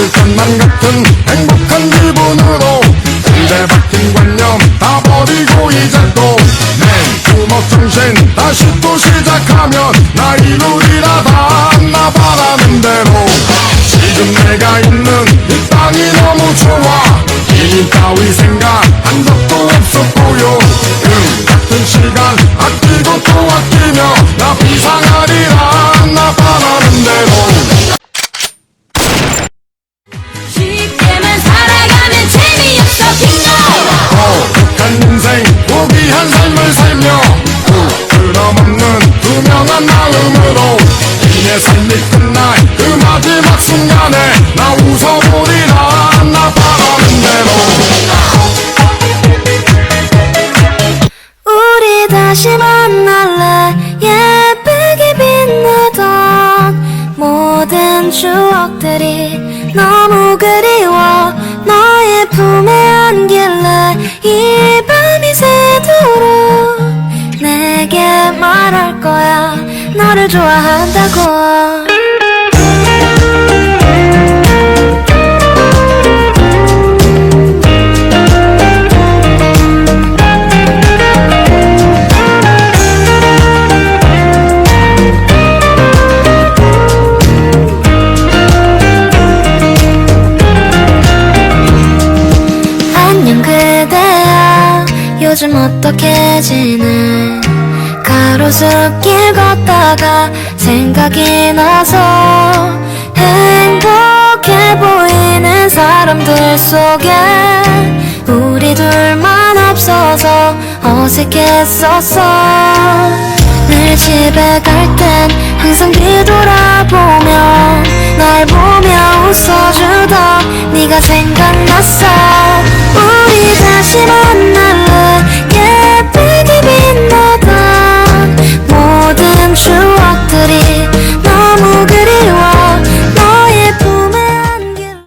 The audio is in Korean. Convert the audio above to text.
잊을 것만 같은 행복한 기분으로 근데 박힌 관념 다 버리고 이제 또내 주먹 정신 다시 또 시작하면 나 이루리라 다나 바라는 대로 지금 내가 있는 이 땅이 너무 좋아. 이미 따위 생각 한 적도 고귀한 삶을 살며 부끄럼없는 투명한 마음으로 이내 삶이 끝날 그 마지막 순간에 나 웃어보리라 나 바라는 대로. 우리 다시 만날래? 예쁘게 빛나던 모든 추억들이 너무 그리워. 너의 너를 좋아한다고. 안녕 그대야 요즘 어떻게 지내 가로수길 걷다가 생각이 나서 행복해 보이는 사람들 속에 우리 둘만 없어서 어색했었어. 늘 집에 갈 땐 항상 뒤돌아보며 날 보며 웃어주던 네가 생각났어